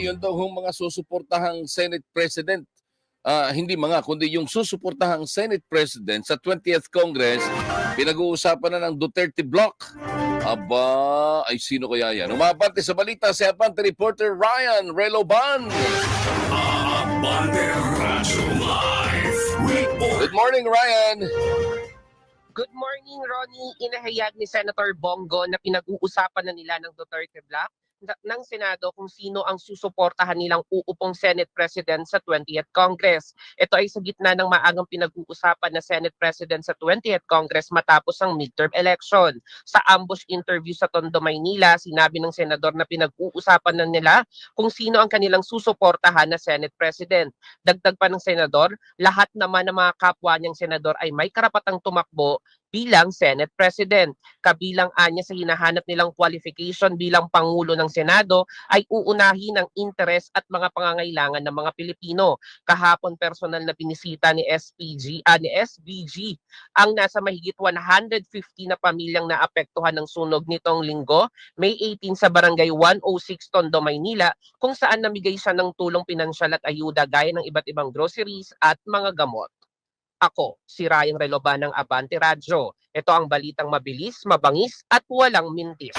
yun daw yung mga susuportahang Senate President. Ah, hindi mga, kundi yung susuportahang Senate President sa 20th Congress, pinag-uusapan na ng Duterte Block. Aba, ay sino kaya yan? Umabante sa balita si Abante reporter Ryan Reloban. Abante Radyo Live Report. Good morning, Ryan. Good morning, Ronnie. Inahayag ni Senator Bongo na pinag-uusapan na nila ng Duterte Black na- ng Senado kung sino ang susuportahan nilang uupong Senate President sa 20th Congress. Ito ay sa gitna ng maagang pinag-uusapan na Senate President sa 20th Congress matapos ang midterm election. Sa ambush interview sa Tondo, Maynila, sinabi ng senador na pinag-uusapan na nila kung sino ang kanilang susuportahan na Senate President. Dagdag pa ng senador, lahat naman ng mga kapwa niyang senador ay may karapatang tumakbo bilang Senate President. Kabilang anya sa hinahanap nilang qualification bilang Pangulo ng Senado ay uunahin ang interes at mga pangangailangan ng mga Pilipino. Kahapon personal na binisita ni SPG, ah, ni SBG ang nasa mahigit 150 na pamilyang naapektuhan ng sunog nitong linggo, May 18 sa Barangay 106 Tondo, Maynila, kung saan namigay siya ng tulong pinansyal at ayuda gaya ng iba't ibang groceries at mga gamot. Ako, si Ryan Reloban ng Abante Radyo. Ito ang balitang mabilis, mabangis at walang mintis.